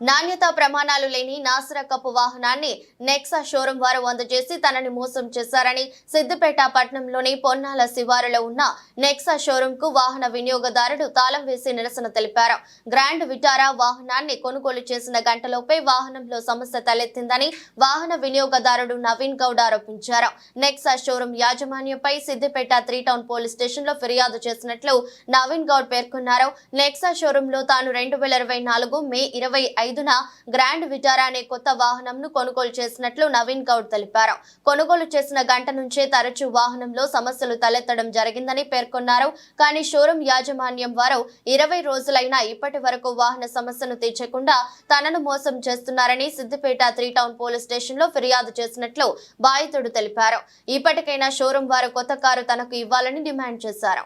నాణ్యతా ప్రమాణాలు లేని నాసిరకపు వాహనాన్ని నెక్సా షోరూం వారు అందజేసి తనని మోసం చేశారని సిద్దిపేట పట్టణంలోని పొన్నాల శివారులో ఉన్న నెక్సా షోరూం కు వాహన వినియోగదారుడు తాళం వేసి నిరసన తెలిపారు. గ్రాండ్ విటారా వాహనాన్ని కొనుగోలు చేసిన గంటలోపే వాహనంలో సమస్య తలెత్తిందని వాహన వినియోగదారుడు నవీన్ గౌడ్ ఆరోపించారు. నెక్సా షోరూం యాజమాన్యంపై సిద్దిపేట త్రీ టౌన్ పోలీస్ స్టేషన్లో ఫిర్యాదు చేసినట్లు నవీన్ గౌడ్ పేర్కొన్నారు. నెక్సా షోరూంలో తాను రెండు వేల ఇరవై నాలుగు మే ఇరవై ఐదున గ్రాండ్ విటారా అనే కొత్త వాహనంను కొనుగోలు చేసినట్లు నవీన్ గౌడ్ తెలిపారు. కొనుగోలు చేసిన గంట నుంచే తరచూ వాహనంలో సమస్యలు తలెత్తడం జరిగిందని పేర్కొన్నారు. కానీ షోరూం యాజమాన్యం వారు ఇరవై రోజులైనా ఇప్పటి వరకు వాహన సమస్యను తీర్చకుండా తనను మోసం చేస్తున్నారని సిద్దిపేట త్రీ టౌన్ పోలీస్ స్టేషన్లో ఫిర్యాదు చేసినట్లు బాధితుడు తెలిపారు. ఇప్పటికైనా షోరూం వారు కొత్త కారు తనకు ఇవ్వాలని డిమాండ్ చేశారు.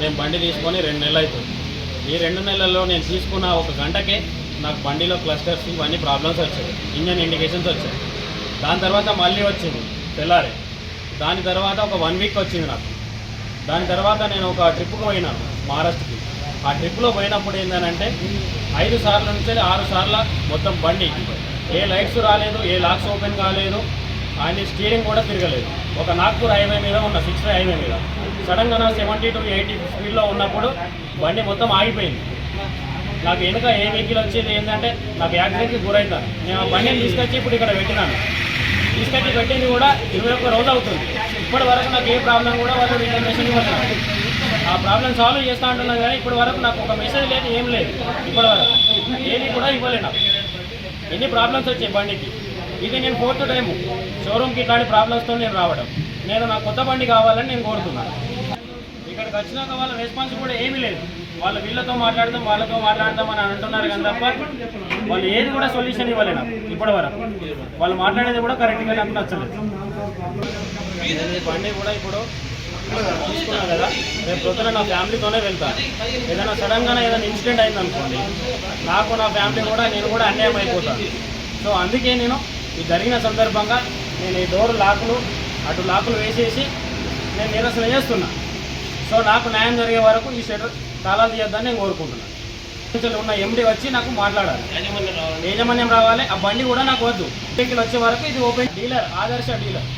నేను బండి తీసుకొని రెండు నెలలు అవుతుంది. ఈ రెండు నెలల్లో నేను తీసుకున్న ఒక గంటకే నాకు బండిలో క్లస్టర్స్ ఇవన్నీ ప్రాబ్లమ్స్ వచ్చాయి. ఇంజన్ ఇండికేషన్స్ వచ్చాయి. దాని తర్వాత మళ్ళీ వచ్చింది తెల్లారి. దాని తర్వాత ఒక వన్ వీక్ వచ్చింది నాకు. దాని తర్వాత నేను ఒక ట్రిప్కి పోయినాను మహారాష్ట్రకి ఆ ట్రిప్లో పోయినప్పుడు ఏంటంటే ఐదు సార్ల నుంచి ఆరు సార్ల మొత్తం బండి ఏ లైట్స్ రాలేదు ఏ లాక్స్ ఓపెన్ కాలేదు అండ్ స్టీరింగ్ కూడా తిరగలేదు. ఒక నాగ్పూర్ హైవే మీద ఉన్న సిక్స్ హైవే మీద. సడన్గా సెవెంటీ టు ఎయిటీ స్పీడ్లో ఉన్నప్పుడు బండి మొత్తం ఆగిపోయింది. నాకు వెనుక ఏ వెహికల్ వచ్చేది ఏంటంటే నాకు యాక్సిడెంట్కి గురవుతాను నేను ఆ బండిని తీసుకొచ్చి ఇప్పుడు ఇక్కడ పెట్టినాను. తీసుకొచ్చి పెట్టింది కూడా ఇరవై ఒక్క రోజు అవుతుంది. ఇప్పటి వరకు నాకు ఏ ప్రాబ్లం కూడా వాళ్ళు ఇన్ఫర్మేషన్ ఇవ్వలేదు ఆ ప్రాబ్లం సాల్వ్ చేస్తా అంటున్నాను కానీ ఇప్పటి వరకు నాకు ఒక మెసేజ్ లేదు ఏం లేదు. ఇప్పటి వరకు ఏది కూడా ఇవ్వలేదు నాకు. ఎన్ని ప్రాబ్లమ్స్ వచ్చాయి బండికి. ఇది నేను ఫోర్త్ టైము షోరూమ్కి ఇట్లాంటి ప్రాబ్లమ్స్తో నేను రావడం. నేను నా కొత్త బండి కావాలని నేను కోరుతున్నాను. ఇక్కడికి వచ్చినాక వాళ్ళ రెస్పాన్స్ కూడా ఏమీ లేదు. వాళ్ళ వీళ్ళతో మాట్లాడదాం వాళ్ళతో మాట్లాడదాం అని అంటున్నారు కానీ తప్ప వాళ్ళు ఏది కూడా సొల్యూషన్ ఇవ్వలేదు ఇప్పటి వరకు వాళ్ళు మాట్లాడేది కూడా కరెక్ట్గా నాకు నచ్చలేదు. బండి కూడా ఇప్పుడు తీసుకున్నాను కదా రేపు పొద్దున నా ఫ్యామిలీతోనే వెళ్తాను ఏదైనా సడన్గా ఏదైనా ఇన్సిడెంట్ అయింది అనుకోండి నాకు నా ఫ్యామిలీ కూడా నేను కూడా అన్యాయం అయిపోతాను సో అందుకే నేను ఈ జరిగిన సందర్భంగా నేను ఈ డోర్ లాకులు అటు లాకులు వేసేసి నేను నిరసన చేస్తున్నాను సో నాకు న్యాయం జరిగే వరకు ఈ షెటర్ తాళాలు తీయొద్దని నేను కోరుకుంటున్నాను. ఉన్న ఎండి వచ్చి నాకు మాట్లాడాలి. యాజమాన్యం రావాలి. ఆ బండి కూడా నాకు వద్దు. వెహికల్ వచ్చే వరకు ఇది ఓపెన్ డీలర్ ఆదర్శ డీలర్.